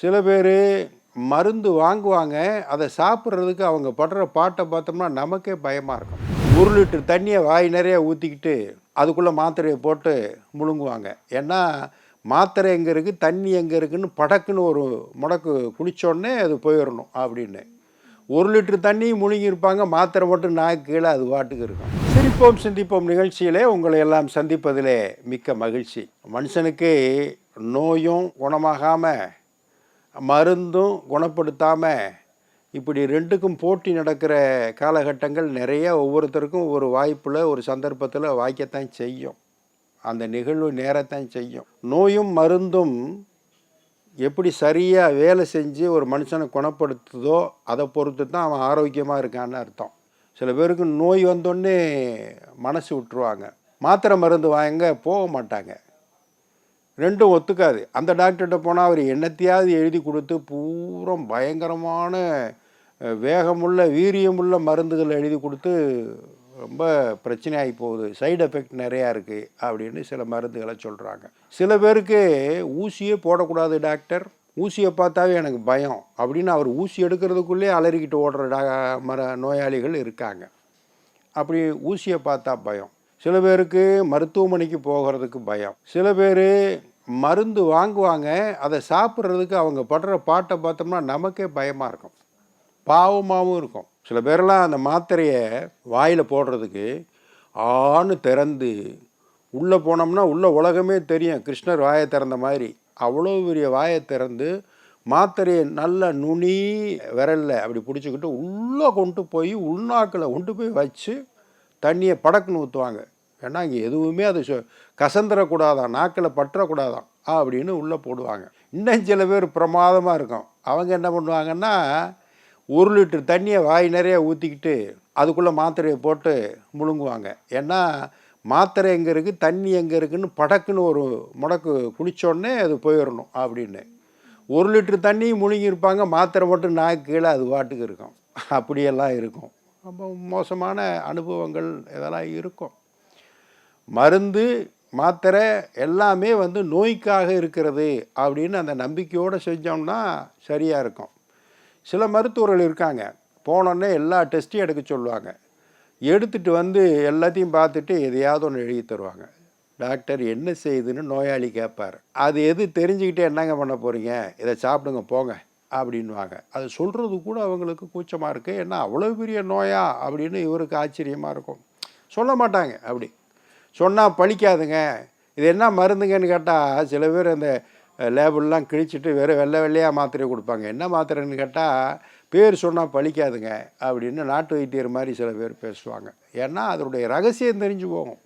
சில பேர் மருந்து வாங்குவாங்க அதை சாப்பிட்றதுக்கு அவங்க படுற பாட்டை பார்த்தோம்னா நமக்கே பயமாக இருக்கும். ஒரு லிட்டர் தண்ணியை வாய் நிறைய ஊற்றிக்கிட்டு அதுக்குள்ளே மாத்திரையை போட்டு முழுங்குவாங்க. ஏன்னா மாத்திரை எங்கே இருக்குது தண்ணி எங்கே இருக்குன்னு படக்குன்னு ஒரு முடக்கு குடிச்சோடனே அது போயிடணும் அப்படின்னு. ஒரு லிட்டர் தண்ணி முழுங்கியிருப்பாங்க மாத்திரை மட்டும் நாக்கு கீழே அது பாட்டுக்கு இருக்கும். சிரிப்போம் சிந்திப்போம் நிகழ்ச்சியிலே உங்களை எல்லாம் சந்திப்பதிலே மிக்க மகிழ்ச்சி. மனுஷனுக்கு நோயும் குணமாகாமல் மருந்தும் குணப்படுத்தாமல் இப்படி ரெண்டுக்கும் போட்டி நடக்கிற காலகட்டங்கள் நிறைய ஒவ்வொருத்தருக்கும் ஒரு வாய்ப்பில் ஒரு சந்தர்ப்பத்தில் வாய்க்கத்தான் செய்யும். அந்த நிகழ்வு நேரத்தான் செய்யும். நோயும் மருந்தும் எப்படி சரியாக வேலை செஞ்சு ஒரு மனுஷனை குணப்படுத்துதோ அதை பொறுத்து தான் அவன் ஆரோக்கியமாக இருக்கான்னு அர்த்தம். சில பேருக்கு நோய் வந்தோடனே மனசு விட்டுருவாங்க. மாத்திரை மருந்து வாங்க போக மாட்டாங்க. ரெண்டும் ஒத்துக்காது. அந்த டாக்டர்கிட்ட போனால் அவர் என்னத்தையாவது எழுதி கொடுத்து பூரம் பயங்கரமான வேகமுள்ள வீரியமுள்ள மருந்துகள் எழுதி கொடுத்து ரொம்ப பிரச்சனையாகி போகுது. சைடு எஃபெக்ட் நிறையா இருக்குது அப்படின்னு சில மருந்துகளை சொல்கிறாங்க சில பேருக்கு ஊசியே போடக்கூடாது டாக்டர் ஊசியை பார்த்தாவே எனக்கு பயம் அப்படின்னு அவர் ஊசி எடுக்கிறதுக்குள்ளே அலறிக்கிட்டு ஓடுற டா மர நோயாளிகள் இருக்காங்க. அப்படி ஊசியை பார்த்தா பயம். சில பேருக்கு மருத்துவமனைக்கு போகிறதுக்கு பயம். சில பேர் மருந்து வாங்குவாங்க அதை சாப்பிட்றதுக்கு அவங்க படுற பாட்டை பார்த்தோம்னா நமக்கே பயமாக இருக்கும். பாவமாகவும் இருக்கும். சில பேரெல்லாம் அந்த மாத்திரையை வாயில் போடுறதுக்கு ஆணு திறந்து உள்ளே போனோம்னா உள்ள உலகமே தெரியும். கிருஷ்ணர் வாயை திறந்த மாதிரி. அவ்வளோ பெரிய வாயை திறந்து மாத்திரையை நல்லா நுனி விரலில் அப்படி பிடிச்சிக்கிட்டு உள்ளே கொண்டு போய் உள்நாக்கில் கொண்டு போய் வச்சு தண்ணியை படக்குன்னு ஊற்றுவாங்க. ஏன்னா இங்கே எதுவுமே அது கசந்துடக்கூடாதான் நாக்கில் பற்றக்கூடாதான் அப்படின்னு உள்ளே போடுவாங்க. இன்னும் சில பேர் பிரமாதமாக இருக்கும். அவங்க என்ன பண்ணுவாங்கன்னா ஒரு லிட்டர் தண்ணியை வாய் நிறைய ஊற்றிக்கிட்டு அதுக்குள்ளே மாத்திரையை போட்டு முழுங்குவாங்க. ஏன்னா மாத்திரை எங்கே இருக்குது தண்ணி எங்கே இருக்குதுன்னு படக்குன்னு ஒரு முடக்கு குடிச்சோடனே அது போயிடணும் அப்படின்னு. ஒரு லிட்டர் தண்ணி முழுங்கியிருப்பாங்க மாத்திரை மட்டும் நாக்கு கீழே அது பாட்டுக்கு இருக்கும். அப்படியெல்லாம் இருக்கும். ரொம்ப மோசமான அனுபவங்கள் இதெல்லாம் இருக்கும். மருந்து மாத்திரை எல்லாமே வந்து நோய்க்காக இருக்கிறது அப்படின்னு அந்த நம்பிக்கையோடு செஞ்சோம்னா சரியாக இருக்கும். சில மருத்துவர்கள் இருக்காங்க. போனோடனே எல்லா டெஸ்ட்டையும் எடுக்க சொல்லுவாங்க. எடுத்துட்டு வந்து எல்லாத்தையும் பார்த்துட்டு எதையாவது ஒன்று எழுதி தருவாங்க. டாக்டர் என்ன செய்யுதுன்னு நோயாளி கேட்பார் அது எது தெரிஞ்சுக்கிட்டு என்னங்க பண்ண போகிறீங்க இதை சாப்பிடுங்க போங்க அப்படின்வாங்க அது சொல்கிறது கூட அவங்களுக்கு கூச்சமாக இருக்குது ஏன்னா அவ்வளோ பெரிய நோயா அப்படின்னு இவருக்கு ஆச்சரியமாக இருக்கும். சொல்ல மாட்டாங்க அப்படி. சொன்னால் பழிக்காதுங்க. இது என்ன மருந்துங்கன்னு கேட்டால் சில பேர் அந்த லேபிள்லாம் கிழிச்சிட்டு வெறும் வெள்ளை வெள்ளையாக மாத்திரை கொடுப்பாங்க. என்ன மாத்திரைன்னு கேட்டால் பேர் சொன்னால் பழிக்காதுங்க அப்படின்னு நாட்டு வைத்தியர் மாதிரி சில பேர் பேசுவாங்க. ஏன்னா அதனுடைய ரகசியம் தெரிஞ்சு போகும்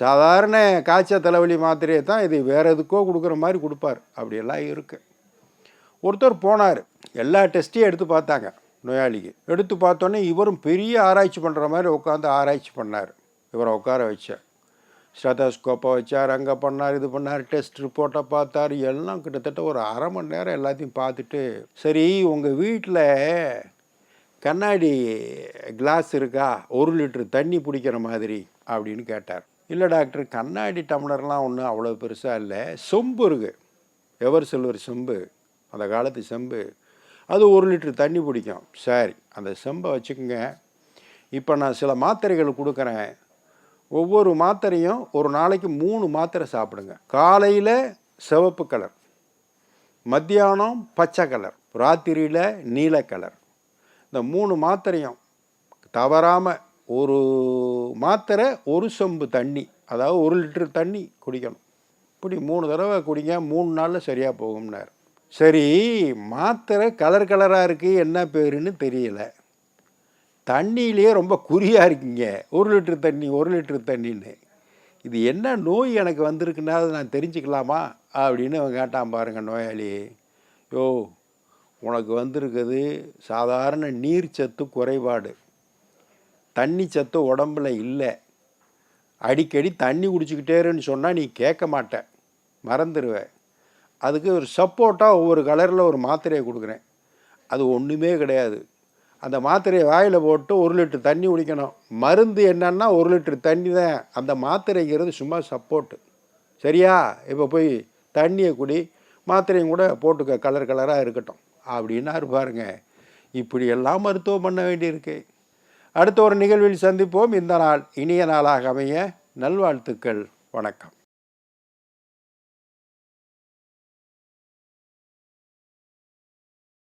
சாதாரண காய்ச்சல் தலைவலி மாத்திரையை தான் இது வேறு எதுக்கோ கொடுக்குற மாதிரி கொடுப்பார். அப்படியெல்லாம் இருக்குது ஒருத்தர் போனார். எல்லா டெஸ்ட்டையும் எடுத்து பார்த்தாங்க நோயாளிக்கு. எடுத்து பார்த்தோன்னே இவரும் பெரிய ஆராய்ச்சி பண்ணுற மாதிரி உட்காந்து ஆராய்ச்சி பண்ணார். இவரை உட்கார வச்சேன் ஸ்டெதோஸ்கோப்பை வச்சார் அங்கே பண்ணார் இது பண்ணார் டெஸ்ட் ரிப்போர்ட்டை பார்த்தார். எல்லாம் கிட்டத்தட்ட ஒரு அரை மணி நேரம் எல்லாத்தையும் பார்த்துட்டு சரி உங்கள் வீட்டில் கண்ணாடி கிளாஸ் இருக்கா? ஒரு லிட்டரு தண்ணி பிடிக்கிற மாதிரி அப்படின்னு கேட்டார். இல்லை டாக்டர் கண்ணாடி டம்ளர்லாம் ஒன்றும் அவ்வளோ பெருசாக இல்லை. சொம்பு இருக்குது எவர் சில்வர் செம்பு அந்த காலத்து செம்பு. அது ஒரு லிட்டரு தண்ணி பிடிக்கும். சரி அந்த செம்பை வச்சுக்கோங்க. இப்போ நான் சில மாத்திரைகள் கொடுக்குறேன். ஒவ்வொரு மாத்திரையும் ஒரு நாளைக்கு மூணு மாத்திரை சாப்பிடுங்க. காலையில் சிவப்பு கலர் மத்தியானம் பச்சை கலர் ராத்திரியில் நீல கலர். இந்த மூணு மாத்திரையும் தவறாமல் ஒரு மாத்திரை ஒரு சொம்பு தண்ணி அதாவது ஒரு லிட்டர் தண்ணி குடிக்கணும். இப்படி மூணு தடவை குடிங்க மூணு நாளில் சரியாக போகும்னார். சரி மாத்திரை கலர் கலராக இருக்குது என்ன பேருன்னு தெரியலை. தண்ணியிலே ரொம்ப குறியாக இருக்கீங்க. ஒரு லிட்டர் தண்ணி ஒரு லிட்டர் தண்ணின்னு. இது என்ன நோய் எனக்கு வந்திருக்குன்னா அதை நான் தெரிஞ்சுக்கலாமா? அப்படின்னு அவன் கேட்டான் பாருங்க நோயாளி. யோ உனக்கு வந்திருக்குது சாதாரண நீர் சத்து குறைபாடு. தண்ணி சத்து உடம்பில் இல்லை. அடிக்கடி தண்ணி குடிச்சிக்கிட்டேருன்னு சொன்னால் நீ கேட்க மாட்ட. மறந்துடுவ அதுக்கு ஒரு சப்போர்ட்டாக ஒவ்வொரு கலரில் ஒரு மாத்திரையை கொடுக்குறேன். அது ஒன்றுமே கிடையாது. அந்த மாத்திரையை வாயில் போட்டு ஒரு லிட்டர் தண்ணி குடிக்கணும். மருந்து என்னன்னா ஒரு லிட்டர் தண்ணி தான். அந்த மாத்திரைங்கிறது சும்மா சப்போர்ட்டு சரியா? இப்போ போய் தண்ணியை குடி மாத்திரையும் கூட போட்டுக்க கலர் கலராக இருக்கட்டும். அப்படின்னாரு பாருங்க. இப்படியெல்லாம் மருத்துவம் பண்ண வேண்டியிருக்கு. அடுத்த ஒரு நிகழ்வில் சந்திப்போம். இந்த நாள் இனிய நாளாக அமைய. நல்வாழ்த்துக்கள். வணக்கம்.